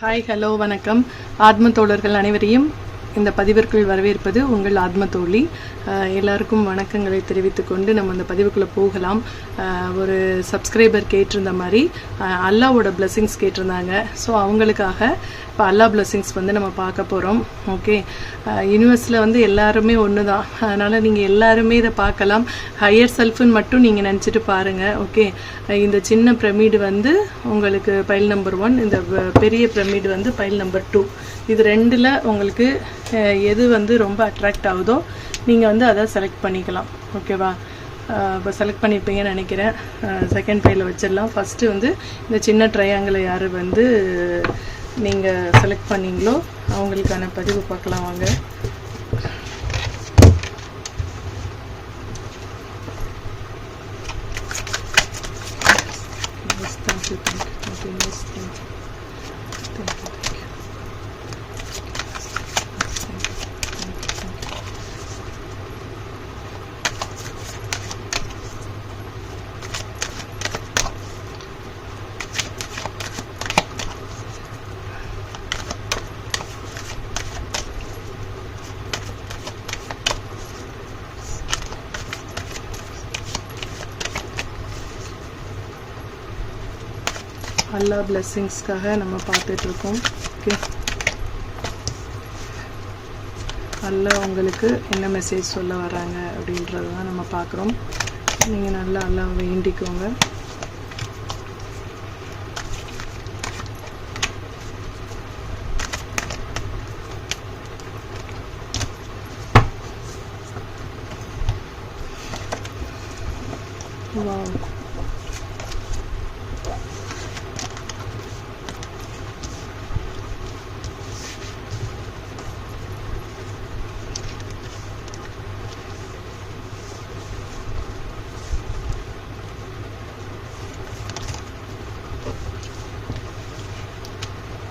Hi hello வணக்கம். ஆத்ம தோழர்கள் அனைவரையும் இந்த பதிவிற்குள் வரவேற்பது உங்கள் ஆத்ம தோழி எல்லாருக்கும் வணக்கங்களை தெரிவித்துக்கொண்டு நம்ம அந்த பதிவுக்குள்ளே போகலாம். ஒரு சப்ஸ்கிரைபர் கேட்டிருந்த மாதிரி அல்லாவோட பிளெஸிங்ஸ் கேட்டிருந்தாங்க. ஸோ அவங்களுக்காக இப்போ அல்லா பிளெஸிங்ஸ் வந்து நம்ம பார்க்க போகிறோம் ஓகே யூனிவர்ஸில் வந்து எல்லாருமே ஒன்று தான் அதனால் நீங்கள் எல்லாருமே இதை பார்க்கலாம். ஹையர் செல்ஃப்னு மட்டும் நீங்கள் நினச்சிட்டு பாருங்கள் ஓகே இந்த சின்ன பிரமிடு வந்து உங்களுக்கு பைல் நம்பர் ஒன் இந்த பெரிய பிரமிடு வந்து பைல் நம்பர் டூ இது ரெண்டில் உங்களுக்கு எது வந்து ரொம்ப அட்ராக்ட் ஆகுதோ நீங்கள் வந்து அதை செலக்ட் பண்ணிக்கலாம். ஓகேவா இப்போ செலக்ட் பண்ணியிருப்பீங்கன்னு நினைக்கிறேன். செகண்ட் ட்ரையில் வச்சிடலாம். ஃபஸ்ட்டு வந்து இந்த சின்ன ட்ரையாங்கிளை யார் வந்து நீங்கள் செலக்ட் பண்ணீங்களோ அவங்களுக்கான பதிவு பார்க்கலாம் வாங்க. Thank you, thank you. Thank you, thank you, thank you. எல்லா பிளெஸ்ஸிங்ஸ்க்காக நம்ம பார்த்துட்டு இருக்கோம் ஓகே அல்லா உங்களுக்கு என்ன மெசேஜ் சொல்ல வராங்க அப்படின்றது தான் நம்ம பார்க்குறோம். நீங்கள் நல்லா அல்லா வேண்டிக்கோங்க. Wow.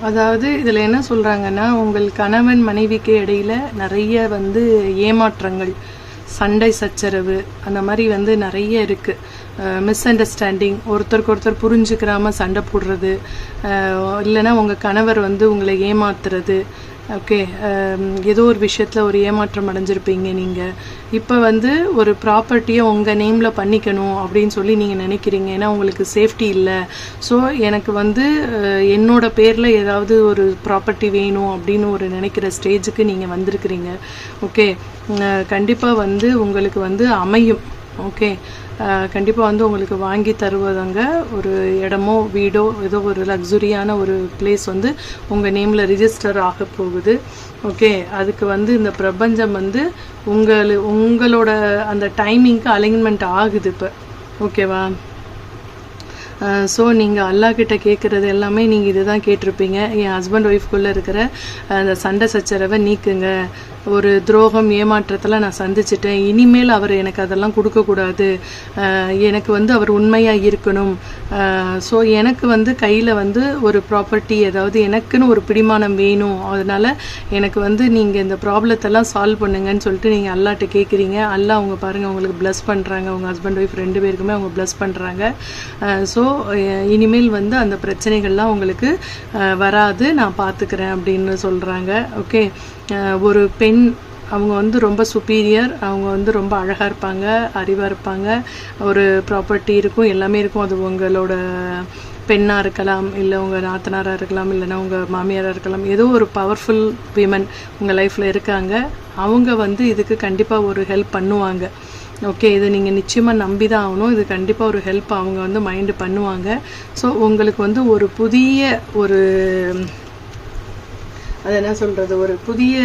அதாவது இதில் என்ன சொல்கிறாங்கன்னா உங்கள் கணவன் மனைவிக்கு இடையில நிறைய வந்து ஏமாற்றங்கள் சண்டை சச்சரவு அந்த மாதிரி வந்து நிறைய இருக்குது மிஸ் அண்டர்ஸ்டாண்டிங் ஒருத்தருக்கு ஒருத்தர் புரிஞ்சுக்கிறாமல் சண்டை போடுறது இல்லைன்னா உங்கள் கணவர் வந்து உங்களை ஏமாத்துறது ஓகே um, ஏதோ ஒரு விஷயத்தில் ஒரு ஏமாற்றம் அடைஞ்சிருப்பீங்க நீங்கள் இப்போ வந்து ஒரு ப்ராப்பர்ட்டியை உங்கள் நேமில் பண்ணிக்கணும் அப்படின்னு சொல்லி நீங்கள் நினைக்கிறீங்க. ஏன்னா உங்களுக்கு சேஃப்டி இல்லை. ஸோ எனக்கு வந்து என்னோட பேரில் ஏதாவது ஒரு ப்ராப்பர்ட்டி வேணும் அப்படின்னு ஒரு நினைக்கிற ஸ்டேஜுக்கு நீங்கள் வந்திருக்கிறீங்க. ஓகே கண்டிப்பாக வந்து உங்களுக்கு வந்து அமையும். ஓகே கண்டிப்பாக வந்து உங்களுக்கு வாங்கி தருவதாங்க ஒரு இடமோ வீடோ ஏதோ ஒரு லக்ஸுரியான ஒரு பிளேஸ் வந்து உங்கள் நேமில் ரிஜிஸ்டர் ஆக போகுது. ஓகே அதுக்கு வந்து இந்த பிரபஞ்சம் வந்து உங்கள் உங்களோட அந்த டைமிங்க்கு அலைன்மெண்ட் ஆகுது இப்போ. ஓகேவா ஸோ நீங்கள் அல்லா கிட்ட கேட்குறது எல்லாமே நீங்கள் இதுதான் கேட்டிருப்பீங்க. என் ஹஸ்பண்ட் ஒய்ஃப்குள்ளே இருக்கிற அந்த சண்டை சச்சரவை நீக்குங்க. ஒரு துரோகம் ஏமாற்றத்தில் நான் சந்திச்சிட்டேன். இனிமேல் அவர் எனக்கு அதெல்லாம் கொடுக்கக்கூடாது எனக்கு வந்து அவர் உண்மையாக இருக்கணும். ஸோ எனக்கு வந்து கையில் வந்து ஒரு ப்ராப்பர்ட்டி ஏதாவது எனக்குன்னு ஒரு பிடிமானம் வேணும். அதனால் எனக்கு வந்து நீங்கள் இந்த ப்ராப்ளத்தெல்லாம் சால்வ் பண்ணுங்கன்னு சொல்லிட்டு நீங்கள் அல்லாட்ட கேட்குறீங்க அல்லா அவங்க பாருங்கள் உங்களுக்கு ப்ளஸ் பண்ணுறாங்க உங்கள் ஹஸ்பண்ட் ஒய்ஃப் ரெண்டு பேருக்குமே அவங்க ப்ளஸ் பண்ணுறாங்க ஸோ இனிமேல் வந்து அந்த பிரச்சனைகள்லாம் உங்களுக்கு வராது. நான் பார்த்துக்கிறேன் அப்படின்னு சொல்கிறாங்க ஓகே ஒரு பெண் அவங்க வந்து ரொம்ப சுப்பீரியர் அவங்க வந்து ரொம்ப அழகாக இருப்பாங்க அறிவாக இருப்பாங்க. ஒரு ப்ராப்பர்ட்டி இருக்கும் எல்லாமே இருக்கும். அது உங்களோட பெண்ணாக இருக்கலாம் இல்லை உங்கள் நாத்தனாராக இருக்கலாம் இல்லைன்னா உங்கள் மாமியாராக இருக்கலாம். ஏதோ ஒரு பவர்ஃபுல் விமன் உங்கள் லைஃப்பில் இருக்காங்க. அவங்க வந்து இதுக்கு கண்டிப்பாக ஒரு ஹெல்ப் பண்ணுவாங்க. ஓகே இது நீங்கள் நிச்சயமாக நம்பி தான் ஆகணும். இது கண்டிப்பாக ஒரு ஹெல்ப் அவங்க வந்து மைண்டு பண்ணுவாங்க. ஸோ உங்களுக்கு வந்து ஒரு புதிய ஒரு அது என்ன சொல்கிறது ஒரு புதிய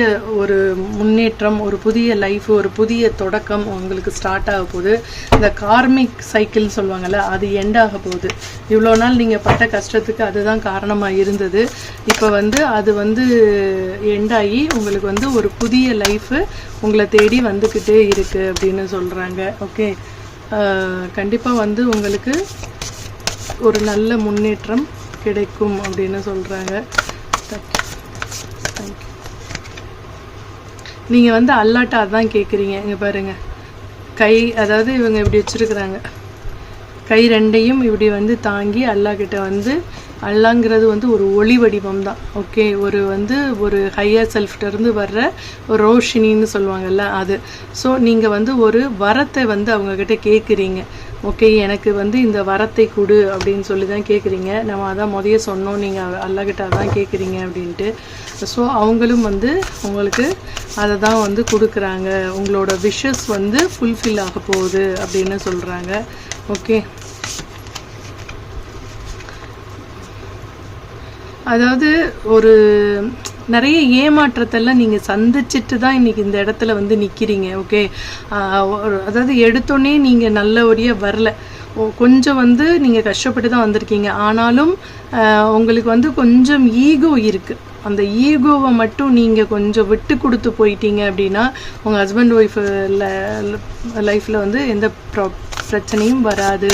ஒரு முன்னேற்றம் ஒரு புதிய லைஃப் ஒரு புதிய தொடக்கம் உங்களுக்கு ஸ்டார்ட் ஆக போகுது. இந்த கார்மிக் சைக்கிள் சொல்லுவாங்கல்ல அது எண்ட் ஆக போகுது. இவ்வளோ நாள் நீங்கள் பட்ட கஷ்டத்துக்கு அதுதான் காரணமாக இருந்தது. இப்போ வந்து அது வந்து எண்ட் ஆகி உங்களுக்கு வந்து ஒரு புதிய லைஃபு உங்களை தேடி வந்துக்கிட்டே இருக்குது அப்படின்னு சொல்கிறாங்க ஓகே கண்டிப்பாக வந்து உங்களுக்கு ஒரு நல்ல முன்னேற்றம் கிடைக்கும் அப்படின்னு சொல்கிறாங்க தேங்க்யூ நீங்கள் வந்து அல்லாட்ட அதான் கேட்குறீங்க இங்கே பாருங்கள் கை அதாவது இவங்க இப்படி வச்சுருக்குறாங்க. கை ரெண்டையும் இப்படி வந்து தாங்கி அல்லா கிட்ட வந்து அல்லாங்கிறது வந்து ஒரு ஒளி வடிவம் தான் ஓகே ஒரு வந்து ஒரு ஹையர் செல்ஃப்டருந்து வர்ற ஒரு ரோஷினின்னு சொல்லுவாங்கல்ல அது. ஸோ நீங்கள் வந்து ஒரு வரத்தை வந்து அவங்கக்கிட்ட கேட்குறீங்க ஓகே எனக்கு வந்து இந்த வரத்தை கொடு அப்படின்னு சொல்லி தான் கேட்குறீங்க நம்ம அதான் முதைய சொன்னோம் நீங்கள் அல்லாக்கிட்ட அதான் கேட்குறீங்க அப்படின்ட்டு. ஸோ அவங்களும் வந்து உங்களுக்கு அதை தான் வந்து கொடுக்குறாங்க. உங்களோட விஷஸ் வந்து ஃபுல்ஃபில் ஆக போகுது அப்படின்னு சொல்கிறாங்க ஓகே அதாவது ஒரு நிறைய ஏமாற்றத்தெல்லாம் நீங்கள் சந்திச்சுட்டு தான் இன்னைக்கு இந்த இடத்துல வந்து நிற்கிறீங்க ஓகே அதாவது எடுத்தோடனே நீங்கள் நல்லபடியாக வரல. கொஞ்சம் வந்து நீங்கள் கஷ்டப்பட்டு தான் வந்திருக்கீங்க. ஆனாலும் உங்களுக்கு வந்து கொஞ்சம் ஈகோ இருக்குது அந்த ஈகோவை மட்டும் நீங்கள் கொஞ்சம் விட்டு கொடுத்து போயிட்டீங்க அப்படின்னா உங்கள் ஹஸ்பண்ட் ஒய்ஃப் லைஃப்பில் வந்து எந்த ப்ரா பிரச்சனையும் வராது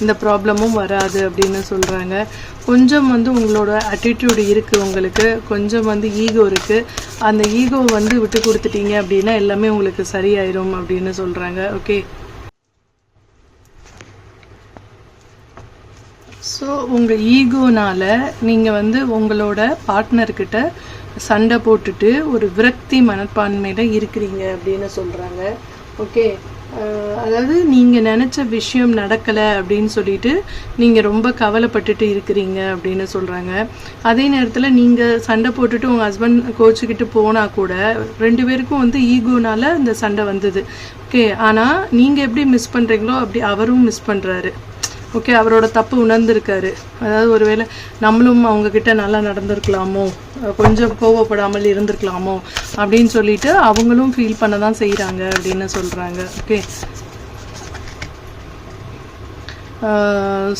இந்த ப்ராப்ளமும் வராது அப்படின்னு சொல்கிறாங்க கொஞ்சம் வந்து உங்களோட attitude இருக்குது உங்களுக்கு. கொஞ்சம் வந்து ஈகோ இருக்குது அந்த ஈகோவை வந்து விட்டு கொடுத்துட்டீங்க அப்படின்னா எல்லாமே உங்களுக்கு சரியாயிரும் அப்படின்னு சொல்கிறாங்க ஓகே ஸோ உங்கள் ஈகோனால் நீங்கள் வந்து உங்களோட பார்ட்னர்கிட்ட சண்டை போட்டுட்டு ஒரு விரக்தி மனப்பான்மையில் இருக்கிறீங்க அப்படின்னு சொல்கிறாங்க ஓகே அதாவது நீங்கள் நினச்ச விஷயம் நடக்கலை அப்படின்னு சொல்லிட்டு நீங்கள் ரொம்ப கவலைப்பட்டுட்டு இருக்கிறீங்க அப்படின்னு சொல்கிறாங்க அதே நேரத்தில் நீங்கள் சண்டை போட்டுட்டு உங்கள் ஹஸ்பண்ட் கோச்சுக்கிட்டு போனால் கூட ரெண்டு பேருக்கும் வந்து ஈகோனால இந்த சண்டை வந்தது. ஓகே ஆனால் நீங்கள் எப்படி மிஸ் பண்ணுறீங்களோ அப்படி அவரும் மிஸ் பண்ணுறாரு ஓகே அவரோட தப்பு உணர்ந்திருக்காரு. அதாவது ஒருவேளை நம்மளும் அவங்க கிட்ட நல்லா நடந்திருக்கலாமோ கொஞ்சம் கோவப்படாமல் இருந்திருக்கலாமோ அப்படின்னு சொல்லிட்டு அவங்களும் ஃபீல் பண்ண தான் செய்கிறாங்க அப்படின்னு சொல்கிறாங்க ஓகே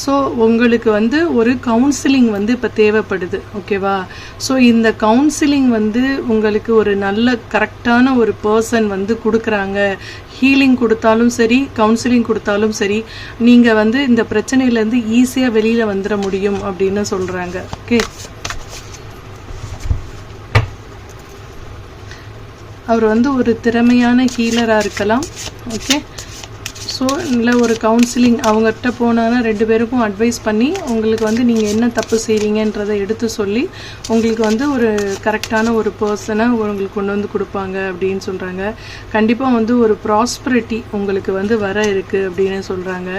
ஸோ உங்களுக்கு வந்து ஒரு கவுன்சிலிங் வந்து இப்போ தேவைப்படுது ஓகேவா ஸோ இந்த கவுன்சிலிங் வந்து உங்களுக்கு ஒரு நல்ல கரெக்டான ஒரு பர்சன் வந்து கொடுக்குறாங்க. ஹீலிங் கொடுத்தாலும் சரி கவுன்சிலிங் கொடுத்தாலும் சரி நீங்கள் வந்து இந்த பிரச்சனையிலேருந்து ஈஸியாக வெளியில் வந்துட முடியும் அப்படின்னு சொல்கிறாங்க ஓகே அவர் வந்து ஒரு திறமையான ஹீலராக இருக்கலாம் ஓகே ஸோ இல்லை ஒரு கவுன்சிலிங் அவங்ககிட்ட போனாங்கன்னா ரெண்டு பேருக்கும் அட்வைஸ் பண்ணி உங்களுக்கு வந்து நீங்கள் என்ன தப்பு செய்கிறீங்கன்றதை எடுத்து சொல்லி உங்களுக்கு வந்து ஒரு கரெக்டான ஒரு பர்சனை உங்களுக்கு கொண்டு வந்து கொடுப்பாங்க அப்படின்னு சொல்கிறாங்க கண்டிப்பாக வந்து ஒரு ப்ராஸ்பரிட்டி உங்களுக்கு வந்து வர இருக்குது அப்படின்னு சொல்கிறாங்க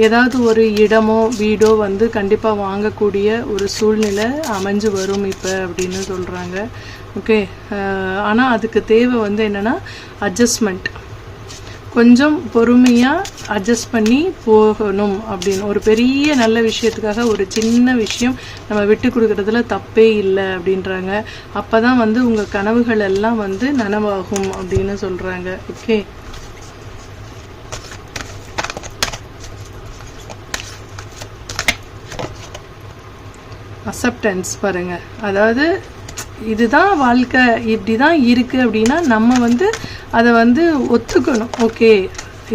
ஏதாவது ஒரு இடமோ வீடோ வந்து கண்டிப்பாக வாங்கக்கூடிய ஒரு சூழ்நிலை அமைஞ்சு வரும் இப்போ அப்படின்னு சொல்கிறாங்க ஓகே ஆனால் அதுக்கு தேவை வந்து என்னென்னா அட்ஜஸ்ட்மெண்ட் கொஞ்சம் பொறுமையாக அட்ஜஸ்ட் பண்ணி போகணும் அப்படின்னு. ஒரு பெரிய நல்ல விஷயத்துக்காக ஒரு சின்ன விஷயம் நம்ம விட்டு கொடுக்குறதுல தப்பே இல்லை அப்படின்றாங்க. அப்போ தான் வந்து உங்கள் கனவுகள் எல்லாம் வந்து நனவாகும் அப்படின்னு சொல்கிறாங்க ஓகே அக்செப்டன்ஸ் பாருங்கள் அதாவது இதுதான் வாழ்க்கை இப்படி தான் இருக்குது அப்படின்னா நம்ம வந்து அதை வந்து ஒத்துக்கணும். ஓகே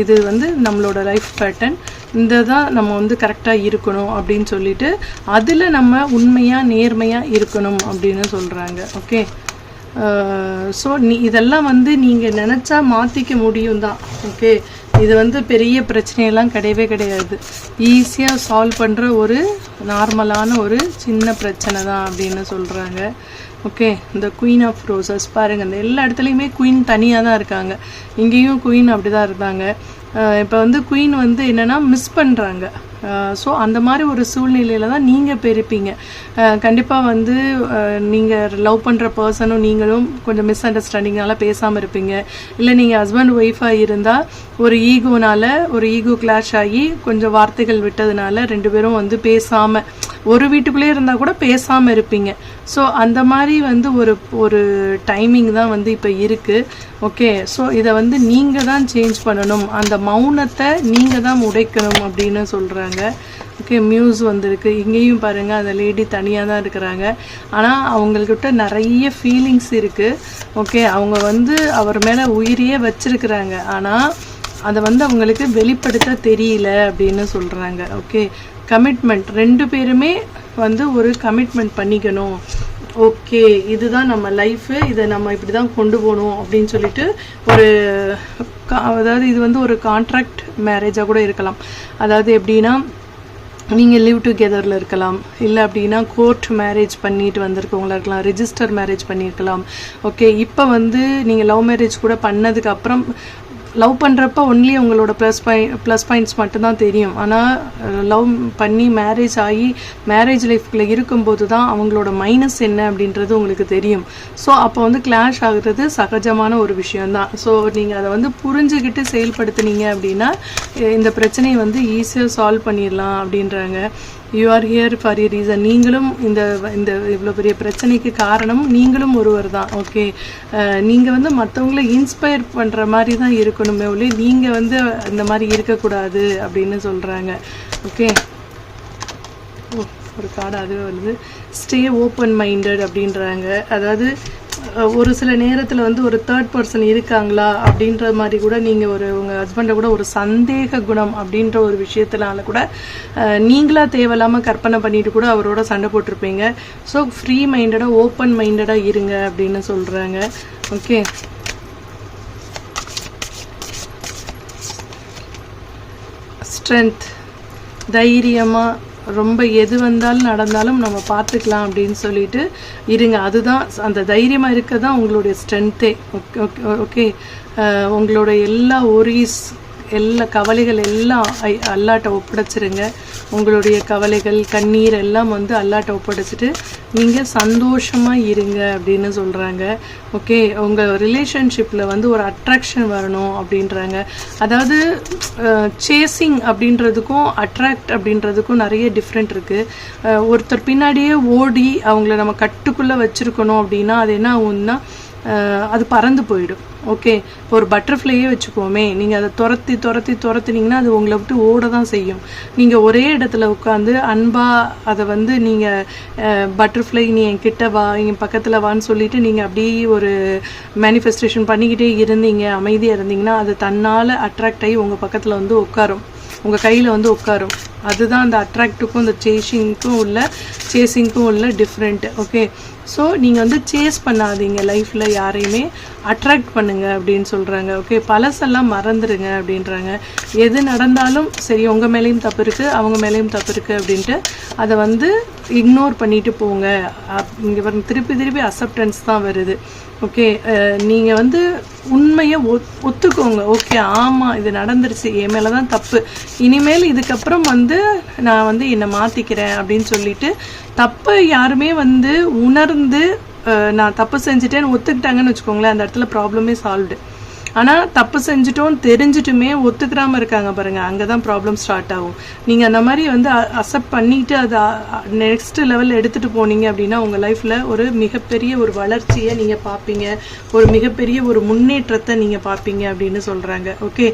இது வந்து நம்மளோட லைஃப் பேட்டர்ன் இந்த தான் நம்ம வந்து கரெக்டாக இருக்கணும் அப்படின்னு சொல்லிட்டு அதில் நம்ம உண்மையாக நேர்மையாக இருக்கணும் அப்படின்னு சொல்கிறாங்க ஓகே? ஸோ நீ இதெல்லாம் வந்து நீங்கள் நினச்சா மாற்றிக்க முடியும் தான் ஓகே? இது வந்து பெரிய பிரச்சனையெல்லாம் கிடையவே கிடையாது. ஈஸியாக சால்வ் பண்ணுற ஒரு நார்மலான ஒரு சின்ன பிரச்சனை தான் அப்படின்னு சொல்கிறாங்க ஓகே இந்த குயின் ஆஃப் ரோசஸ் பாருங்கள் இந்த எல்லா இடத்துலையுமே குயின் தனியாக தான் இருக்காங்க. இங்கேயும் குயின் அப்படி தான் இருந்தாங்க இப்போ வந்து குயின் வந்து என்னென்னா மிஸ் பண்ணுறாங்க ஸோ அந்த மாதிரி ஒரு சூழ்நிலையில தான் நீங்கள் பெருப்பீங்க. கண்டிப்பாக வந்து நீங்கள் லவ் பண்ணுற பர்சனும் நீங்களும் கொஞ்சம் மிஸ் அண்டர்ஸ்டாண்டிங்னால பேசாமல் இருப்பீங்க. இல்லை நீங்கள் ஹஸ்பண்ட் ஒய்ஃபாக இருந்தால் ஒரு ஈகோனால ஒரு ஈகோ கிளாஷ் ஆகி கொஞ்சம் வார்த்தைகள் விட்டதுனால ரெண்டு பேரும் வந்து பேசாமல் ஒரு வீட்டுக்குள்ளேயே இருந்தால் கூட பேசாமல் இருப்பீங்க. ஸோ அந்த மாதிரி வந்து ஒரு ஒரு டைமிங் தான் வந்து இப்போ இருக்குது ஓகே ஸோ இதை வந்து நீங்கள் தான் சேஞ்ச் பண்ணணும். அந்த மௌனத்தை நீங்கள் தான் உடைக்கணும் அப்படின்னு சொல்கிறாங்க ஓகே மியூஸ் வந்திருக்கு. இங்கேயும் பாருங்கள் அந்த லேடி தனியாக தான் இருக்கிறாங்க. ஆனால் அவங்கக்கிட்ட நிறைய ஃபீலிங்ஸ் இருக்குது ஓகே அவங்க வந்து அவர் மேலே உயிரையே வச்சுருக்குறாங்க. ஆனால் அதை வந்து அவங்களுக்கு வெளிப்படுத்த தெரியல அப்படின்னு சொல்கிறாங்க ஓகே கமிட்மெண்ட் ரெண்டு பேருமே வந்து ஒரு கமிட்மெண்ட் பண்ணிக்கணும். ஓகே இதுதான் நம்ம லைஃபு இதை நம்ம இப்படி தான் கொண்டு போகணும் அப்படின்னு சொல்லிட்டு ஒரு அதாவது இது வந்து ஒரு கான்ட்ராக்ட் மேரேஜாக கூட இருக்கலாம். அதாவது எப்படின்னா நீங்கள் லிவ் டுகெதரில் இருக்கலாம். இல்லை அப்படின்னா கோர்ட் மேரேஜ் பண்ணிட்டு வந்திருக்கவங்களா இருக்கலாம். ரிஜிஸ்டர் மேரேஜ் பண்ணியிருக்கலாம் ஓகே இப்போ வந்து நீங்கள் லவ் மேரேஜ் கூட பண்ணதுக்கப்புறம் லவ் பண்ணுறப்ப ஒன்லி உங்களோட ப்ளஸ் பாயிண்ட் ப்ளஸ் பாயிண்ட்ஸ் மட்டும்தான் தெரியும். ஆனால் லவ் பண்ணி மேரேஜ் ஆகி மேரேஜ் லைஃப்குள்ளே இருக்கும்போது தான் அவங்களோட மைனஸ் என்ன அப்படின்றது உங்களுக்கு தெரியும். ஸோ அப்போ வந்து கிளாஷ் ஆகுறது சகஜமான ஒரு விஷயந்தான் ஸோ நீங்கள் அதை வந்து புரிஞ்சுக்கிட்டு செயல்படுத்துனீங்க அப்படின்னா இந்த பிரச்சனையை வந்து ஈஸியாக சால்வ் பண்ணிடலாம் அப்படின்றாங்க. You are here for a reason நீங்களும் இந்த இந்த இவ்வளோ பெரிய பிரச்சனைக்கு காரணம் நீங்களும் ஒருவர் தான் ஓகே நீங்கள் வந்து மற்றவங்கள இன்ஸ்பயர் பண்ணுற மாதிரி தான் இருக்கணுமே ஒளி நீங்கள் வந்து இந்த மாதிரி இருக்கக்கூடாது அப்படின்னு சொல்கிறாங்க ஓகே ஓ ஒரு கார்டு அதுவே வருது. ஸ்டே ஓப்பன் மைண்டட் அப்படின்றாங்க. அதாவது ஒரு சில நேரத்தில் வந்து ஒரு தேர்ட் பர்சன் இருக்காங்களா அப்படின்ற மாதிரி கூட நீங்கள் ஒரு உங்கள் ஹஸ்பண்டை கூட ஒரு சந்தேக குணம் அப்படின்ற ஒரு விஷயத்தினால கூட நீங்களாக தேவையில்லாமல் கற்பனை பண்ணிட்டு கூட அவரோட சண்டை போட்டிருப்பீங்க. ஸோ ஃப்ரீ மைண்டடாக ஓப்பன் மைண்டடாக இருங்க அப்படின்னு சொல்கிறாங்க ஓகே ஸ்ட்ரென்த் தைரியமாக ரொம்ப எது வந்தாலும் நடந்தாலும் நம்ம பார்த்துக்கலாம் அப்படின்னு சொல்லிட்டு இருங்க. அதுதான் அந்த தைரியமாக இருக்க தான் உங்களுடைய ஸ்ட்ரென்த்தே ஓகே ஓகே ஓகே. உங்களோட எல்லா ஒரீஸ் எல்லா கவலைகள் எல்லாம் ஐ- அல்லாட்ட ஒப்படைச்சிருங்க. உங்களுடைய கவலைகள் கண்ணீர் எல்லாம் வந்து அல்லாட்ட ஒப்படைச்சிட்டு நீங்கள் சந்தோஷமாக இருங்க அப்படின்னு சொல்கிறாங்க ஓகே உங்கள் ரிலேஷன்ஷிப்பில் வந்து ஒரு அட்ராக்ஷன் வரணும் அப்படின்றாங்க. அதாவது சேசிங் அப்படின்றதுக்கும் அட்ராக்ட் அப்படின்றதுக்கும் நிறைய டிஃப்ரெண்ட் இருக்குது ஒருத்தர் பின்னாடியே ஓடி அவங்கள நம்ம கட்டுக்குள்ளே வச்சுருக்கணும் அப்படின்னா அது என்ன ஆகும்னா அது பறந்து போயிடும். ஓகே இப்போ ஒரு பட்டர்ஃப்ளையே வச்சுக்கோமே. நீங்கள் அதை துரத்தி துரத்தி துரத்துனீங்கன்னா அது உங்களை விட்டு ஓட தான் செய்யும். நீங்கள் ஒரே இடத்துல உட்காந்து அன்பாக அதை வந்து நீங்கள் பட்டர்ஃப்ளை நீ என் கிட்ட வா என் பக்கத்தில் வான்னு சொல்லிட்டு நீங்கள் அப்படியே ஒரு மேனிஃபெஸ்டேஷன் பண்ணிக்கிட்டே இருந்தீங்க அமைதியாக இருந்தீங்கன்னா அது தன்னால் அட்ராக்ட் ஆகி உங்கள் பக்கத்தில் வந்து உட்காரும். உங்கள் கையில் வந்து உட்காரும். அதுதான் அந்த அட்ராக்டுக்கும் இந்த சேஷிங்க்கும் உள்ள சேசிங்க்கும் உள்ள டிஃப்ரெண்ட் ஓகே ஸோ நீங்கள் வந்து சேஸ் பண்ணாதீங்க லைஃப்பில் யாரையுமே. அட்ராக்ட் பண்ணுங்க அப்படின்னு சொல்கிறாங்க ஓகே பழசெல்லாம் மறந்துடுங்க அப்படின்றாங்க. எது நடந்தாலும் சரி உங்கள் மேலேயும் தப்பு இருக்குது அவங்க மேலேயும் தப்பு இருக்குது அப்படின்ட்டு அதை வந்து இக்னோர் பண்ணிட்டு போங்க. இங்கே பாருங்க திருப்பி திருப்பி அக்செப்டன்ஸ் தான் வருது. ஓகே uh, நீங்கள் வந்து உண்மையை ஒத் ஒத்துக்கோங்க. ஓகே ஆமாம் இது நடந்துருச்சு. என் மேலே தான் தப்பு. இனிமேல் இதுக்கப்புறம் வந்து நான் வந்து என்னை மாற்றிக்கிறேன் அப்படின்னு சொல்லிட்டு தப்பை யாருமே வந்து உணர்ந்து நான் தப்பு செஞ்சுட்டேன்னு ஒத்துக்கிட்டாங்கன்னு வச்சுக்கோங்களேன் அந்த இடத்துல ப்ராப்ளமே சால்வ்டு ஆனால் தப்பு செஞ்சுட்டோம் தெரிஞ்சிட்டுமே ஒத்துக்கிறாமல் இருக்காங்க பாருங்க. அங்கே தான் ப்ராப்ளம் ஸ்டார்ட் ஆகும். நீங்கள் அந்த மாதிரி வந்து அக்செப்ட் பண்ணிட்டு அதை நெக்ஸ்ட் லெவல் எடுத்துகிட்டு போனீங்க அப்படின்னா உங்கள் லைஃப்பில் ஒரு மிகப்பெரிய ஒரு வளர்ச்சியை நீங்கள் பார்ப்பீங்க. ஒரு மிகப்பெரிய ஒரு முன்னேற்றத்தை நீங்கள் பார்ப்பீங்க அப்படின்னு சொல்கிறாங்க ஓகே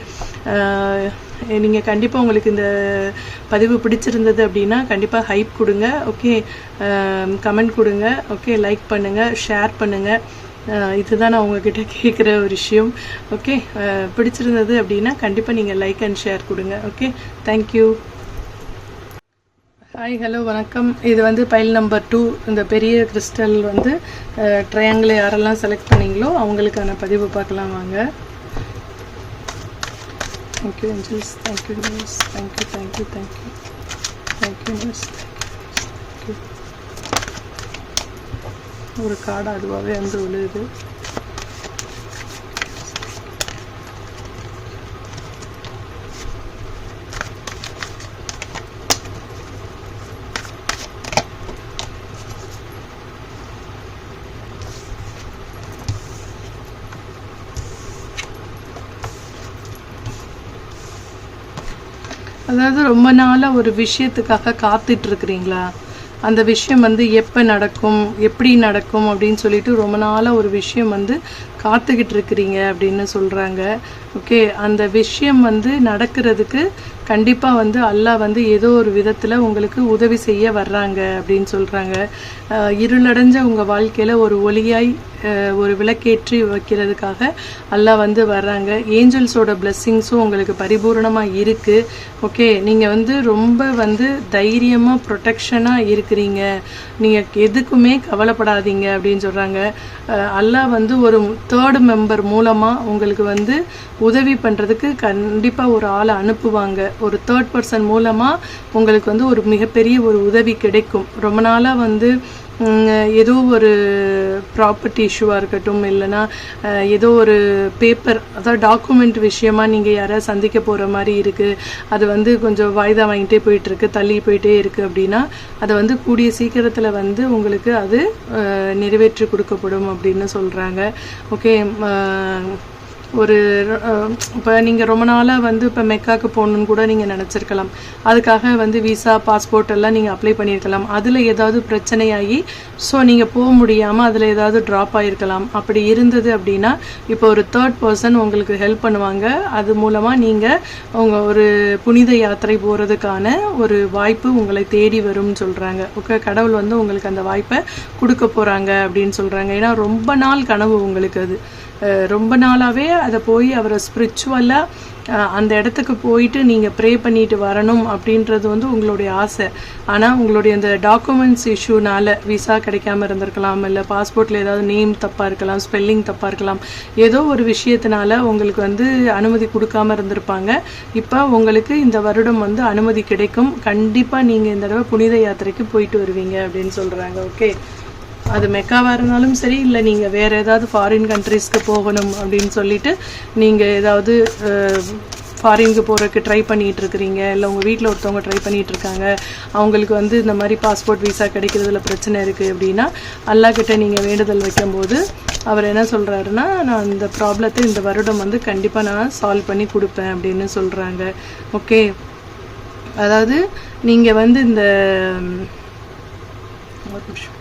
நீங்கள் கண்டிப்பாக உங்களுக்கு இந்த பதிவு பிடிச்சிருந்தது அப்படின்னா கண்டிப்பாக ஹைப் கொடுங்க. ஓகே கமெண்ட் கொடுங்க. ஓகே லைக் பண்ணுங்கள் ஷேர் பண்ணுங்கள் இதுதான் நான் உங்ககிட்ட கேட்குற ஒரு விஷயம். ஓகே பிடிச்சிருந்தது அப்படின்னா கண்டிப்பாக நீங்கள் லைக் அண்ட் ஷேர் கொடுங்க. Okay thank you hi hello வணக்கம். இது வந்து பைல் நம்பர் டூ இந்த பெரிய கிறிஸ்டல் வந்து ட்ரையாங்கிள் யாரெல்லாம் செலக்ட் பண்ணீங்களோ அவங்களுக்கான பதிவு பார்க்கலாம் வாங்க. Thank you angels thank you news thank you thank you thank you thank you news ஒரு காடு அதுவாகவே வந்து விழுது அதாவது ரொம்ப நாளாக ஒரு விஷயத்துக்காக காத்துட்டு இருக்கிறீங்களா? அந்த விஷயம் வந்து எப்போ நடக்கும் எப்படி நடக்கும் அப்படின்னு சொல்லிட்டு ரொம்ப நாளாக ஒரு விஷயம் வந்து காத்துக்கிட்டு இருக்கிறீங்க அப்படின்னு சொல்கிறாங்க ஓகே அந்த விஷயம் வந்து நடக்கிறதுக்கு கண்டிப்பாக வந்து அல்லாஹ் வந்து ஏதோ ஒரு விதத்தில் உங்களுக்கு உதவி செய்ய வர்றாங்க அப்படின்னு சொல்கிறாங்க இருளடைஞ்ச உங்கள் வாழ்க்கையில் ஒரு ஒளியாய் ஒரு விளக்கேற்றி வைக்கிறதுக்காக அல்லாஹ் வந்து வர்றாங்க. ஏஞ்சல்ஸோட பிளெஸ்ஸிங்ஸும் உங்களுக்கு பரிபூரணமாக இருக்குது ஓகே நீங்கள் வந்து ரொம்ப வந்து தைரியமாக ப்ரொடெக்ஷனாக இருக்கிறீங்க. நீங்கள் எதுக்குமே கவலைப்படாதீங்க அப்படின்னு சொல்கிறாங்க அல்லாஹ் வந்து ஒரு தேர்ட் மெம்பர் மூலமாக உங்களுக்கு வந்து உதவி பண்ணுறதுக்கு கண்டிப்பாக ஒரு ஆளை அனுப்புவாங்க. ஒரு தேர்ட் பர்சன் மூலமாக உங்களுக்கு வந்து ஒரு மிகப்பெரிய ஒரு உதவி கிடைக்கும். ரொம்ப நாளாக வந்து ஏதோ ஒரு ப்ராப்பர்ட்டி இஷ்யூவாக இருக்கட்டும் இல்லைன்னா ஏதோ ஒரு பேப்பர் அதாவது டாக்குமெண்ட் விஷயமா நீங்கள் யாராவது சந்திக்க போகிற மாதிரி இருக்குது அது வந்து கொஞ்சம் வாய்தா வாங்கிட்டே போயிட்டுருக்கு தள்ளி போயிட்டே இருக்குது அப்படின்னா அதை வந்து கூடிய சீக்கிரத்தில் வந்து உங்களுக்கு அது நிறைவேற்றி கொடுக்கப்படும் அப்படின்னு சொல்கிறாங்க ஓகே ஒரு இப்போ நீங்கள் ரொம்ப நாளாக வந்து இப்போ மெக்காவுக்கு போகணுன்னு கூட நீங்கள் நினச்சிருக்கலாம். அதுக்காக வந்து விசா பாஸ்போர்ட் எல்லாம் நீங்கள் அப்ளை பண்ணியிருக்கலாம். அதில் ஏதாவது பிரச்சனையாகி ஸோ நீங்கள் போக முடியாமல் அதில் ஏதாவது ட்ராப் ஆகிருக்கலாம் அப்படி இருந்தது அப்படின்னா இப்போ ஒரு தேர்ட் பர்சன் உங்களுக்கு ஹெல்ப் பண்ணுவாங்க. அது மூலமாக நீங்கள் உங்கள் ஒரு புனித யாத்திரை போகிறதுக்கான ஒரு வாய்ப்பு உங்களை தேடி வரும்னு சொல்கிறாங்க ஓகே கடவுள் வந்து உங்களுக்கு அந்த வாய்ப்பை கொடுக்க போகிறாங்க அப்படின்னு சொல்கிறாங்க ஏன்னா ரொம்ப நாள் கனவு உங்களுக்கு அது. ரொம்ப நாளாகவே அதை போய் அவரை ஸ்பிரிச்சுவலாக அந்த இடத்துக்கு போயிட்டு நீங்கள் ப்ரே பண்ணிட்டு வரணும் அப்படின்றது வந்து உங்களுடைய ஆசை. ஆனால் உங்களுடைய அந்த டாக்குமெண்ட்ஸ் இஷ்யூனால விசா கிடைக்காம இருந்திருக்கலாம் இல்லை பாஸ்போர்ட்டில் ஏதாவது நேம் தப்பாக இருக்கலாம் ஸ்பெல்லிங் தப்பாக இருக்கலாம் ஏதோ ஒரு விஷயத்தினால உங்களுக்கு வந்து அனுமதி கொடுக்காம இருந்திருப்பாங்க. இப்போ உங்களுக்கு இந்த வருடம் வந்து அனுமதி கிடைக்கும். கண்டிப்பாக நீங்கள் இந்த தடவை புனித யாத்திரைக்கு போயிட்டு வருவீங்க அப்படின்னு சொல்கிறாங்க ஓகே அது மெக்காவாக இருந்தாலும் சரி இல்லை நீங்கள் வேறு ஏதாவது ஃபாரின் கண்ட்ரீஸ்க்கு போகணும் அப்படின்னு சொல்லிட்டு நீங்கள் ஏதாவது ஃபாரினுக்கு போகிறதுக்கு ட்ரை பண்ணிகிட்டு இருக்கிறீங்க இல்லை உங்கள் வீட்டில் ஒருத்தவங்க ட்ரை பண்ணிகிட்டு இருக்காங்க அவங்களுக்கு வந்து இந்த மாதிரி பாஸ்போர்ட் விசா கிடைக்கிறதுல பிரச்சனை இருக்குது அப்படின்னா அல்லா கிட்டே நீங்கள் வேண்டுதல் வைக்கும்போது அவர் என்ன சொல்கிறாருன்னா நான் இந்த ப்ராப்ளத்தை இந்த வருடம் வந்து கண்டிப்பாக நான் சால்வ் பண்ணி கொடுப்பேன் அப்படின்னு சொல்கிறாங்க ஓகே அதாவது நீங்கள் வந்து இந்த ஒரு நிமிஷம்.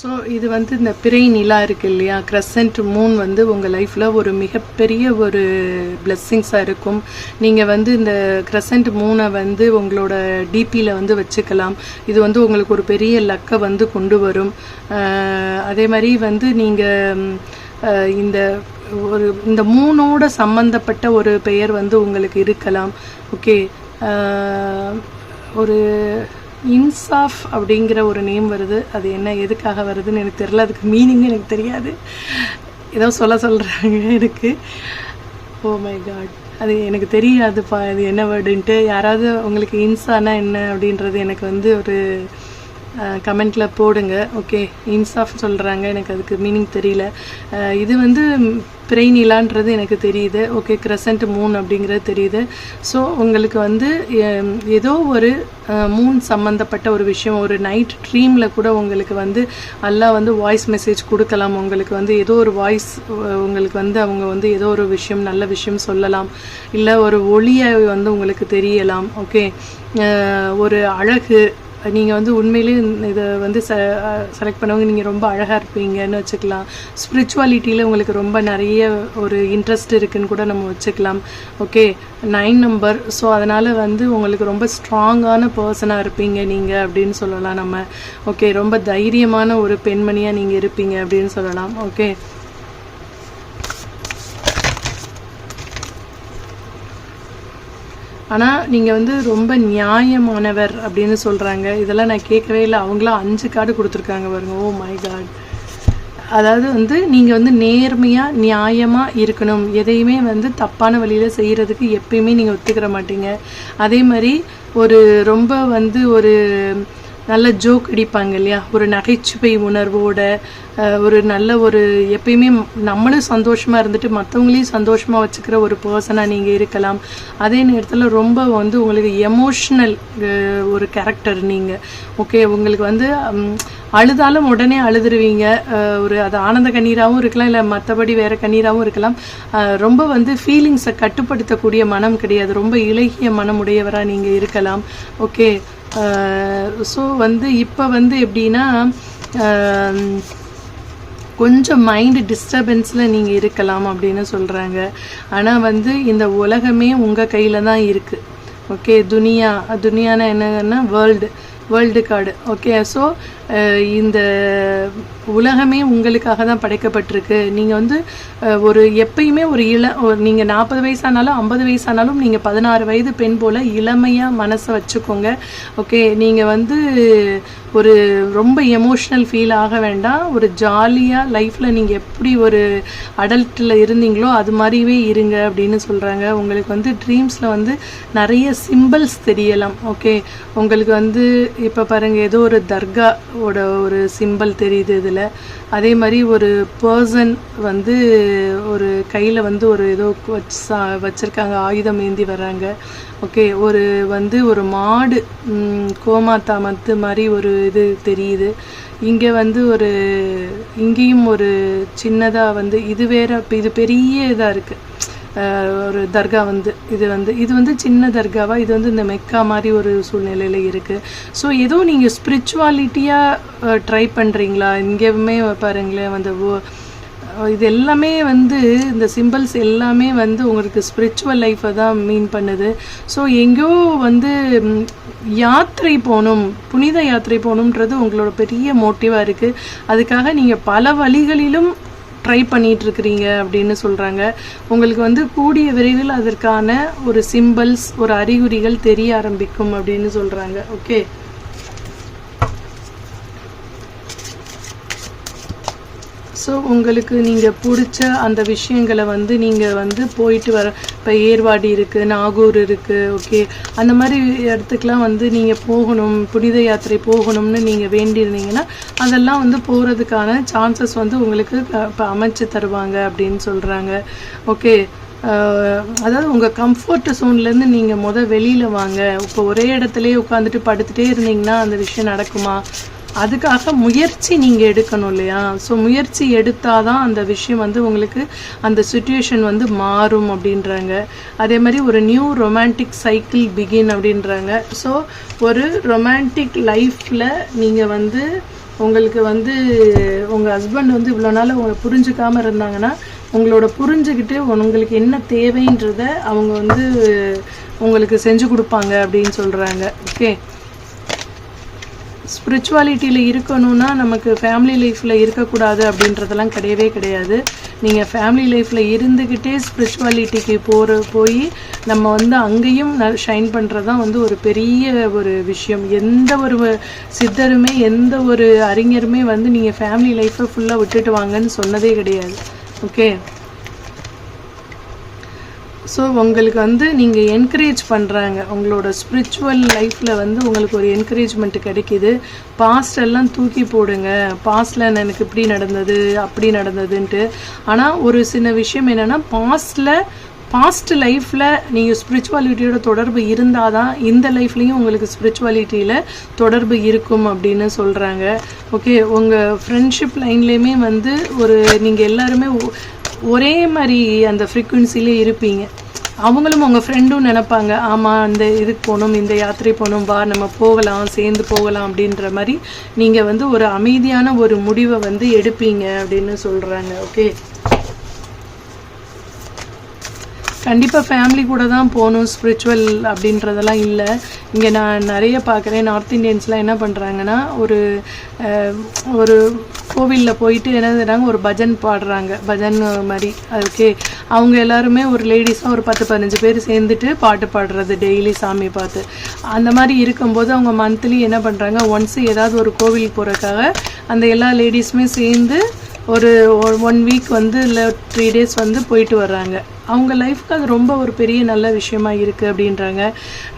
ஸோ இது வந்து இந்த பிறை நிலா இருக்கு இல்லையா? கிரசன்ட் மூன் வந்து உங்கள் லைஃப்பில் ஒரு மிகப்பெரிய ஒரு பிளெஸ்ஸிங்ஸாக இருக்கும். நீங்கள் வந்து இந்த கிரசன்ட் மூனை வந்து உங்களோட டிபியில் வந்து வச்சுக்கலாம். இது வந்து உங்களுக்கு ஒரு பெரிய லக்கை வந்து கொண்டு வரும். அதே மாதிரி வந்து நீங்கள் இந்த ஒரு இந்த மூனோட சம்பந்தப்பட்ட ஒரு பெயர் வந்து உங்களுக்கு இருக்கலாம். ஓகே ஒரு இன்சாஃப் அப்படிங்கிற ஒரு நேம் வருது. அது என்ன எதுக்காக வருதுன்னு எனக்கு தெரியல. அதுக்கு மீனிங் எனக்கு தெரியாது. ஏதோ சொல்ல சொல்கிறாங்க எனக்கு. ஓ மை காட் அது எனக்கு தெரியாதுப்பா. அது என்ன வேர்டுன்ட்டு யாராவது உங்களுக்கு இன்சானா என்ன அப்படின்றது எனக்கு வந்து ஒரு கமெண்ட்டில் போடுங்க. ஓகே இன்சாஃப் சொல்கிறாங்க எனக்கு அதுக்கு மீனிங் தெரியல. இது வந்து பிரெய்னிலான்றது எனக்கு தெரியுது. ஓகே கிரசன்ட் மூன் அப்படிங்கிறது தெரியுது. ஸோ உங்களுக்கு வந்து ஏதோ ஒரு மூன் சம்மந்தப்பட்ட ஒரு விஷயம் ஒரு நைட் ட்ரீமில் கூட உங்களுக்கு வந்து எல்லாம் வந்து வாய்ஸ் மெசேஜ் கொடுக்கலாம். உங்களுக்கு வந்து ஏதோ ஒரு வாய்ஸ் உங்களுக்கு வந்து அவங்க வந்து ஏதோ ஒரு விஷயம் நல்ல விஷயம் சொல்லலாம். இல்லை ஒரு ஒளியை வந்து உங்களுக்கு தெரியலாம். ஓகே ஒரு அழகு நீங்கள் வந்து உண்மையிலேயே இதை வந்து ச செலக்ட் பண்ணவங்க நீங்கள் ரொம்ப அழகாக இருப்பீங்கன்னு வச்சுக்கலாம். ஸ்பிரிச்சுவாலிட்டியில் உங்களுக்கு ரொம்ப நிறைய ஒரு இன்ட்ரெஸ்ட் இருக்குன்னு கூட நம்ம வச்சுக்கலாம். ஓகே நைன் நம்பர் ஸோ அதனால் வந்து உங்களுக்கு ரொம்ப ஸ்ட்ராங்கான பர்சனாக இருப்பீங்க நீங்கள் அப்படின்னு சொல்லலாம் நம்ம. ஓகே ரொம்ப தைரியமான ஒரு பெண்மணியாக நீங்கள் இருப்பீங்க அப்படின்னு சொல்லலாம். ஓகே ஆனால் நீங்கள் வந்து ரொம்ப நியாயமானவர் அப்படின்னு சொல்கிறாங்க இதெல்லாம் நான் கேட்கவே இல்லை. அவங்களாம் அஞ்சு கார்டு கொடுத்துருக்காங்க பாருங்க. ஓ மை காட் அதாவது வந்து நீங்கள் வந்து நேர்மையாக நியாயமாக இருக்கணும். எதையுமே வந்து தப்பான வழியில் செய்கிறதுக்கு எப்பயுமே நீங்கள் ஒத்துக்கிற மாட்டீங்க. அதே மாதிரி ஒரு ரொம்ப வந்து ஒரு நல்ல ஜோக் அடிப்பாங்க இல்லையா? ஒரு நகைச்சுவை உணர்வோட ஒரு நல்ல ஒரு எப்பயுமே நம்மளும் சந்தோஷமாக இருந்துட்டு மற்றவங்களையும் சந்தோஷமாக வச்சுக்கிற ஒரு பர்சனாக நீங்கள் இருக்கலாம். அதே நேரத்தில் ரொம்ப வந்து உங்களுக்கு எமோஷ்னல் ஒரு கேரக்டர் நீங்கள் ஓகே உங்களுக்கு வந்து அழுதாலும் உடனே அழுதுருவீங்க. ஒரு அது ஆனந்த கண்ணீராகவும் இருக்கலாம் இல்லை மற்றபடி வேறு கண்ணீராகவும் இருக்கலாம். ரொம்ப வந்து ஃபீலிங்ஸை கட்டுப்படுத்தக்கூடிய மனம் கிடையாது. ரொம்ப இலகிய மனம் உடையவராக நீங்கள் இருக்கலாம். ஓகே ஸோ வந்து இப்போ வந்து எப்படின்னா கொஞ்சம் மைண்டு டிஸ்டர்பன்ஸில் நீங்கள் இருக்கலாம் அப்படின்னு சொல்கிறாங்க ஆனால் வந்து இந்த உலகமே உங்கள் கையில் தான் இருக்குது ஓகே துனியா துனியானா என்னன்னா world world card okay so இந்த உலகமே உங்களுக்காக தான் படைக்கப்பட்டிருக்கு. நீங்கள் வந்து ஒரு எப்பயுமே ஒரு இள ஒரு நீங்கள் நாற்பது வயசானாலும் ஐம்பது வயசானாலும் நீங்கள் பதினாறு வயது பெண் போல் இளமையாக மனசை வச்சுக்கோங்க. ஓகே நீங்கள் வந்து ஒரு ரொம்ப எமோஷ்னல் ஃபீல் ஆக வேண்டாம். ஒரு ஜாலியாக லைஃப்பில் நீங்கள் எப்படி ஒரு அடல்ட்டில் இருந்தீங்களோ அது மாதிரியே இருங்க அப்படின்னு சொல்கிறாங்க உங்களுக்கு வந்து ட்ரீம்ஸில் வந்து நிறைய சிம்பிள்ஸ் தெரியலாம். ஓகே உங்களுக்கு வந்து இப்போ பாருங்கள் ஏதோ ஒரு தர்காவோட ஒரு சிம்பிள் தெரியுது இதில். அதே மாதிரி ஒரு பர்சன் வந்து ஒரு கையில் வந்து ஒரு ஏதோ வச்சு வச்சுருக்காங்க ஆயுதம் ஏந்தி வராங்க ஓகே ஒரு வந்து ஒரு மாடு கோமாத்தா மத்து மாதிரி ஒரு இது தெரியுது. இங்கே வந்து ஒரு இங்கேயும் ஒரு சின்னதாக வந்து இது வேற இது பெரிய இதாக இருக்குது ஒரு தர்கா வந்து இது வந்து இது வந்து சின்ன தர்காவா? இது வந்து இந்த மெக்கா மாதிரி ஒரு சூழ்நிலையில் இருக்குது ஸோ ஏதோ நீங்கள் ஸ்பிரிச்சுவாலிட்டியாக ட்ரை பண்ணுறீங்களா இங்கேயுமே பாருங்களேன் அந்த ஓ- இது எல்லாமே வந்து இந்த சிம்பிள்ஸ் எல்லாமே வந்து உங்களுக்கு ஸ்பிரிச்சுவல் லைஃப்பை தான் மீன் பண்ணுது. ஸோ எங்கேயோ வந்து யாத்திரை போகணும் புனித யாத்திரை போகணுன்றது உங்களோட பெரிய மோட்டிவாக இருக்குது அதுக்காக நீங்கள் பல வழிகளிலும் ட்ரை பண்ணிட்டு இருக்கிறீங்க அப்படின்னு சொல்கிறாங்க உங்களுக்கு வந்து கூடிய விரைவில் அதற்கான ஒரு சிம்பிள்ஸ் ஒரு அறிகுறிகள் தெரிய ஆரம்பிக்கும் அப்படின்னு சொல்கிறாங்க ஓகே ஸோ உங்களுக்கு நீங்கள் பிடிச்ச அந்த விஷயங்களை வந்து நீங்கள் வந்து போயிட்டு வர இப்போ ஏர்வாடி இருக்குது நாகூர் இருக்குது ஓகே அந்த மாதிரி இடத்துக்குலாம் வந்து நீங்கள் போகணும் புனித யாத்திரை போகணும்னு நீங்கள் வேண்டியிருந்தீங்கன்னா அதெல்லாம் வந்து போகிறதுக்கான சான்சஸ் வந்து உங்களுக்கு இப்போ அமைச்சு தருவாங்க அப்படின்னு சொல்கிறாங்க ஓகே அதாவது உங்கள் கம்ஃபர்ட் ஜோன்லேருந்து நீங்கள் முத வெளியில் வாங்க. இப்போ ஒரே இடத்துலேயே உட்காந்துட்டு படுத்துகிட்டே இருந்தீங்கன்னா அந்த விஷயம் நடக்குமா? அதுக்காக முயற்சி நீங்கள் எடுக்கணும் இல்லையா? ஸோ முயற்சி எடுத்தால் தான் அந்த விஷயம் வந்து உங்களுக்கு அந்த சுச்சுவேஷன் வந்து மாறும் அப்படின்றாங்க. அதே மாதிரி ஒரு நியூ ரொமான்டிக் சைக்கிள் பிகின் அப்படின்றாங்க. ஸோ ஒரு ரொமான்டிக் லைஃப்பில் நீங்கள் வந்து உங்களுக்கு வந்து உங்கள் ஹஸ்பண்ட் வந்து இவ்வளோ நாள் உங்களை புரிஞ்சுக்காமல் இருந்தாங்கன்னா உங்களோட புரிஞ்சுக்கிட்டு உங்களுக்கு என்ன தேவைன்றத அவங்க வந்து உங்களுக்கு செஞ்சு கொடுப்பாங்க அப்படின்னு சொல்கிறாங்க ஓகே ஸ்பிரிச்சுவாலிட்டியில் இருக்கணும்னா நமக்கு ஃபேமிலி லைஃப்பில் இருக்கக்கூடாது அப்படின்றதெல்லாம் கிடையவே கிடையாது. நீங்கள் ஃபேமிலி லைஃப்பில் இருந்துக்கிட்டே ஸ்பிரிச்சுவாலிட்டிக்கு போகிற போய் நம்ம வந்து அங்கேயும் ஷைன் பண்ணுறது தான் வந்து ஒரு பெரிய ஒரு விஷயம். எந்த ஒரு சித்தருமே எந்த ஒரு அறிஞருமே வந்து நீங்கள் ஃபேமிலி லைஃப்பை ஃபுல்லாக விட்டுட்டு வாங்கன்னு சொன்னதே கிடையாது. ஓகே ஸோ உங்களுக்கு வந்து நீங்கள் என்கரேஜ் பண்ணுறாங்க உங்களோட ஸ்பிரிச்சுவல் லைஃப்பில் வந்து உங்களுக்கு ஒரு என்கரேஜ்மெண்ட் கிடைக்கிது. பாஸ்ட் எல்லாம் தூக்கி போடுங்க. பாஸ்டில் எனக்கு இப்படி நடந்தது அப்படி நடந்ததுன்ட்டு. ஆனால் ஒரு சின்ன விஷயம் என்னென்னா பாஸ்டில் பாஸ்ட் லைஃப்பில் நீங்கள் ஸ்பிரிச்சுவாலிட்டியோட தொடர்பு இருந்தால் தான் இந்த லைஃப்லேயும் உங்களுக்கு ஸ்பிரிச்சுவாலிட்டியில் தொடர்பு இருக்கும் அப்படின்னு சொல்கிறாங்க ஓகே உங்கள் ஃப்ரெண்ட்ஷிப் லைன்லேயுமே வந்து ஒரு நீங்கள் எல்லாருமே ஒரே மாதிரி அந்த ஃப்ரீக்குவென்சிலே இருப்பீங்க. அவங்களும் உங்கள் ஃப்ரெண்டும் நினைப்பாங்க ஆமாம் அந்த இதுக்கு போகணும் இந்த யாத்திரை போகணும் வா நம்ம போகலாம் சேர்ந்து போகலாம் அப்படின்ற மாதிரி நீங்கள் வந்து ஒரு அமைதியான ஒரு முடிவை வந்து எடுப்பீங்க அப்படின்னு சொல்கிறாங்க ஓகே கண்டிப்பாக ஃபேமிலி கூட தான் போகணும் ஸ்பிரிச்சுவல் அப்படின்றதெல்லாம் இல்லை. இங்கே நான் நிறைய பார்க்குறேன் நார்த் இந்தியன்ஸ்லாம் என்ன பண்ணுறாங்கன்னா ஒரு ஒரு கோவிலில் போயிட்டு என்ன செய்கிறாங்க ஒரு பஜன் பாடுறாங்க. பஜன் மாதிரி. ஓகே அவங்க எல்லாருமே ஒரு லேடிஸாக ஒரு பத்து பதினஞ்சு பேர் சேர்ந்துட்டு பாட்டு பாடுறது டெய்லி சாமி பார்த்து. அந்த மாதிரி இருக்கும்போது அவங்க மந்த்லி என்ன பண்ணுறாங்க ஒன்ஸ் ஏதாவது ஒரு கோவிலுக்கு போகிறதுக்காக அந்த எல்லா லேடிஸுமே சேர்ந்து ஒரு ஒன் வீக் வந்து இல்லை த்ரீ டேஸ் வந்து போயிட்டு வர்றாங்க. அவங்க லைஃப்க்கு அது ரொம்ப ஒரு பெரிய நல்ல விஷயமா இருக்குது அப்படின்றாங்க.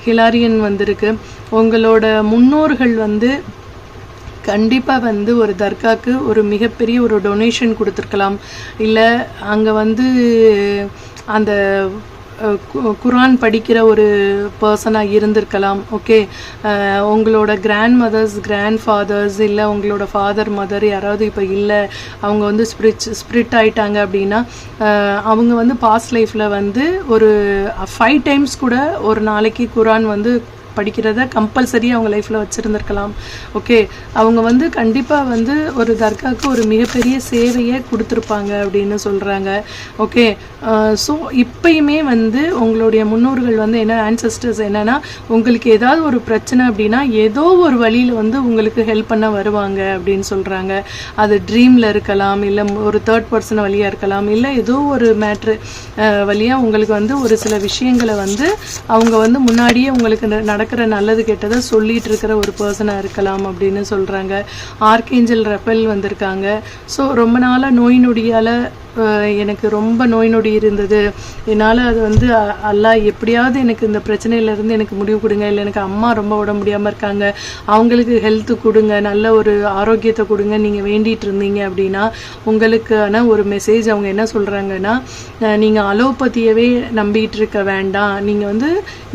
ஹிலாரியன் வந்திருக்கு. உங்களோட முன்னோர்கள் வந்து கண்டிப்பாக வந்து ஒரு தர்காக்கு ஒரு மிகப்பெரிய ஒரு டொனேஷன் கொடுத்துருக்கலாம். இல்லை அங்கே வந்து அந்த குரான் படிக்கிற ஒரு பர்சனாக இருந்திருக்கலாம் ஓகே உங்களோட கிராண்ட் மதர்ஸ் கிராண்ட் ஃபாதர்ஸ் இல்லை உங்களோட ஃபாதர் மதர் யாராவது இப்போ இல்லை அவங்க வந்து ஸ்பிரிட் ஸ்பிரிட் ஆயிட்டாங்க அப்படின்னா அவங்க வந்து பாஸ்ட் லைஃப்பில் வந்து ஒரு ஃபைவ் டைம்ஸ் கூட ஒரு நாளைக்கு குரான் வந்து படிக்கிறத கம்பல்சரி அவங்க லைஃப்பில் வச்சுருந்துருக்கலாம். ஓகே அவங்க வந்து கண்டிப்பாக வந்து ஒரு தர்காவுக்கு ஒரு மிகப்பெரிய சேவையை கொடுத்துருப்பாங்க அப்படின்னு சொல்கிறாங்க ஓகே ஸோ இப்பயுமே வந்து உங்களுடைய முன்னோர்கள் வந்து என்ன ஆன்சஸ்டர்ஸ் என்னன்னா உங்களுக்கு ஏதாவது ஒரு பிரச்சனை அப்படின்னா ஏதோ ஒரு வழியில் வந்து உங்களுக்கு ஹெல்ப் பண்ண வருவாங்க அப்படின்னு சொல்கிறாங்க அது ட்ரீமில் இருக்கலாம் இல்லை ஒரு தேர்ட் பர்சன் வழியாக இருக்கலாம் இல்லை ஏதோ ஒரு மேட்ரு வழியாக உங்களுக்கு வந்து ஒரு சில விஷயங்களை வந்து அவங்க வந்து முன்னாடியே உங்களுக்கு நட நடக்கிற நல்லது கெட்டதை சொல்லிட்டு இருக்கிற ஒரு பர்சனாக இருக்கலாம் அப்படின்னு சொல்கிறாங்க ஆர்கேஞ்சல் ரெப்பல் வந்திருக்காங்க. ஸோ ரொம்ப நாளாக நோய் நொடியால் எனக்கு ரொம்ப நோய் நொடி இருந்தது. என்னால் அது வந்து அல்லா அல்லாஹ் எப்படியாவது எனக்கு இந்த பிரச்சனையிலேருந்து எனக்கு முடிவு கொடுங்க. இல்லை எனக்கு அம்மா ரொம்ப உடம்பு முடியாமல் இருக்காங்க. அவங்களுக்கு ஹெல்த் கொடுங்க. நல்ல ஒரு ஆரோக்கியத்தை கொடுங்க. நீங்கள் வேண்டிகிட்டு இருந்தீங்க அப்படின்னா உங்களுக்கான ஒரு மெசேஜ் அவங்க என்ன சொல்கிறாங்கன்னா நீங்கள் அலோபதியவே நம்பிட்டு இருக்க வேண்டாம். நீங்கள் வந்து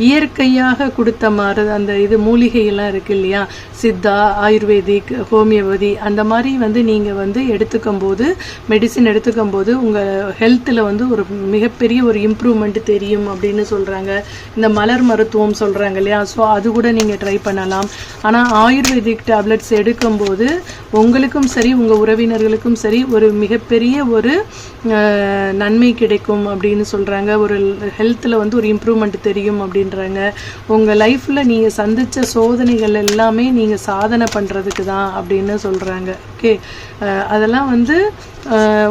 இயற்கையாக கொடுத்த மாதிரி அந்த இது மூலிகையெல்லாம் இருக்கு இல்லையா? சித்தா ஆயுர்வேதிக் ஹோமியோபதி அந்த மாதிரி வந்து நீங்கள் வந்து எடுத்துக்கும் போது மெடிசின் எடுத்துக்கும் போது உங்கள் ஹெல்த்தில் வந்து ஒரு மிகப்பெரிய ஒரு இம்ப்ரூவ்மெண்ட் தெரியும் அப்படின்னு சொல்கிறாங்க இந்த மலர் மருத்துவம் சொல்கிறாங்க இல்லையா? ஸோ அது கூட நீங்கள் ட்ரை பண்ணலாம். ஆனால் ஆயுர்வேதிக் டேப்லெட்ஸ் எடுக்கும்போது உங்களுக்கும் சரி உங்கள் உறவினர்களுக்கும் சரி ஒரு மிகப்பெரிய ஒரு நன்மை கிடைக்கும் அப்படின்னு சொல்கிறாங்க ஒரு ஹெல்த்தில் வந்து ஒரு இம்ப்ரூவ்மெண்ட் தெரியும் அப்படின்றாங்க. உங்கள் லைஃப்பில் நீங்கள் சந்தித்த சோதனைகள் எல்லாமே நீங்கள் சாதனை பண்ணுறதுக்கு தான் அப்படின்னு சொல்கிறாங்க ஓகே. அதெல்லாம் வந்து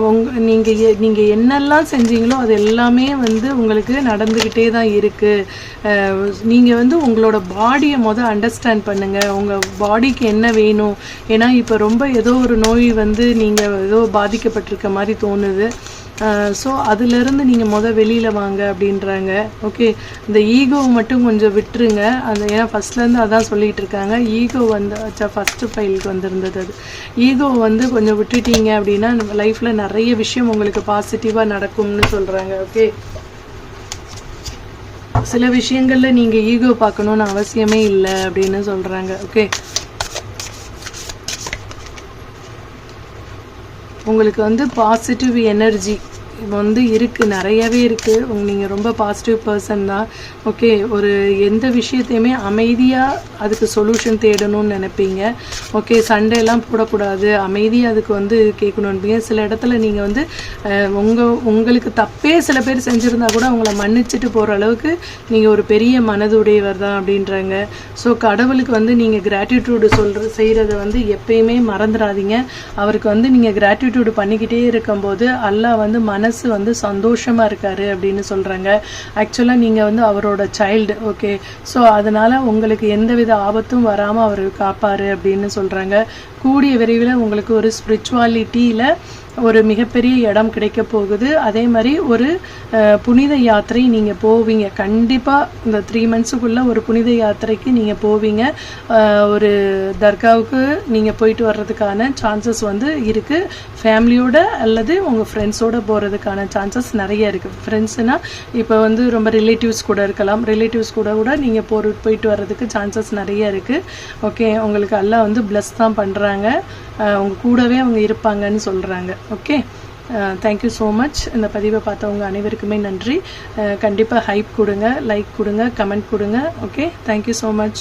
உங் நீங்கள் நீங்கள் என்னெல்லாம் செஞ்சீங்களோ அது எல்லாமே வந்து உங்களுக்கு நடந்துக்கிட்டே தான் இருக்குது நீங்கள் வந்து உங்களோட பாடியை மொதல் அண்டர்ஸ்டாண்ட் பண்ணுங்கள் உங்கள் பாடிக்கு என்ன வேணும்? ஏன்னா இப்போ ரொம்ப ஏதோ ஒரு நோய் வந்து நீங்கள் ஏதோ பாதிக்கப்பட்டிருக்க மாதிரி தோணுது. ஸோ அதுலேருந்து நீங்கள் மொதல் வெளியில் வாங்க அப்படின்றாங்க. ஓகே இந்த ஈகோவை மட்டும் கொஞ்சம் விட்டுருங்க. அந்த ஏன்னா ஃபஸ்ட்லேருந்து அதான் சொல்லிகிட்டு இருக்காங்க. ஈகோ வந்து ஃபஸ்ட்டு ஃபைலுக்கு வந்திருந்தது அது. ஈகோ வந்து கொஞ்சம் விட்டுட்டீங்க அப்படின்னா லைஃப்பில் நிறைய விஷயம் உங்களுக்கு பாசிட்டிவாக நடக்கும்னு சொல்கிறாங்க ஓகே சில விஷயங்களில் நீங்கள் ஈகோ பார்க்கணுன்னு அவசியமே இல்லை அப்படின்னு சொல்கிறாங்க ஓகே உங்களுக்கு வந்து பாசிட்டிவ் எனர்ஜி வந்து இருக்குது நிறையவே இருக்குது உங்க நீங்கள் ரொம்ப பாசிட்டிவ் பர்சன் தான். ஓகே ஒரு எந்த விஷயத்தையுமே அமைதியாக அதுக்கு சொல்யூஷன் தேடணும்னு நினைப்பீங்க. ஓகே சண்டையெல்லாம் போடக்கூடாது. அமைதியாக அதுக்கு வந்து கேட்கணுன்பீங்க சில இடத்துல நீங்கள் வந்து உங்கள் உங்களுக்கு தப்பே சில பேர் செஞ்சுருந்தா கூட அவங்கள மன்னிச்சுட்டு போகிற அளவுக்கு நீங்கள் ஒரு பெரிய மனதுடையவர் தான் அப்படின்றாங்க. ஸோ கடவுளுக்கு வந்து நீங்கள் கிராட்டிடியூடு சொல்கிற செய்கிறத வந்து எப்பயுமே மறந்துடாதீங்க. அவருக்கு வந்து நீங்கள் கிராட்டிடியூடு பண்ணிக்கிட்டே இருக்கும்போது அல்லா வந்து மன மனசு வந்து சந்தோஷமாக இருக்காரு அப்படின்னு சொல்கிறாங்க ஆக்சுவலாக நீங்கள் வந்து அவரோட சைல்டு ஓகே ஸோ அதனால் உங்களுக்கு எந்தவித ஆபத்தும் வராமல் அவர் காப்பாரு அப்படின்னு சொல்கிறாங்க கூடிய விரைவில் உங்களுக்கு ஒரு ஸ்பிரிச்சுவாலிட்டியில் ஒரு மிகப்பெரிய இடம் கிடைக்க போகுது. அதே மாதிரி ஒரு புனித யாத்திரை நீங்கள் போவீங்க. கண்டிப்பாக இந்த த்ரீ மந்த்ஸுக்குள்ளே ஒரு புனித யாத்திரைக்கு நீங்கள் போவீங்க. ஒரு தர்காவுக்கு நீங்கள் போயிட்டு வர்றதுக்கான சான்சஸ் வந்து இருக்குது ஃபேமிலியோட அல்லது உங்கள் ஃப்ரெண்ட்ஸோட போகிறதுக்கான சான்சஸ் நிறைய இருக்குது ஃப்ரெண்ட்ஸுனால் இப்போ வந்து ரொம்ப ரிலேட்டிவ்ஸ் கூட இருக்கலாம். ரிலேட்டிவ்ஸ் கூட கூட நீங்கள் போர் போயிட்டு வர்றதுக்கு சான்சஸ் நிறைய இருக்குது ஓகே உங்களுக்கு எல்லாம் வந்து ப்ளஸ் தான் பண்ணுறாங்க உங்கள் கூடவே அவங்க இருப்பாங்கன்னு சொல்கிறாங்க ஓகே தேங்க்யூ ஸோ மச் இந்த பதிவை பார்த்தவங்க அனைவருக்குமே நன்றி. கண்டிப்பாக ஹைப் கொடுங்க லைக் கொடுங்க கமெண்ட் கொடுங்க. Okay thank you so much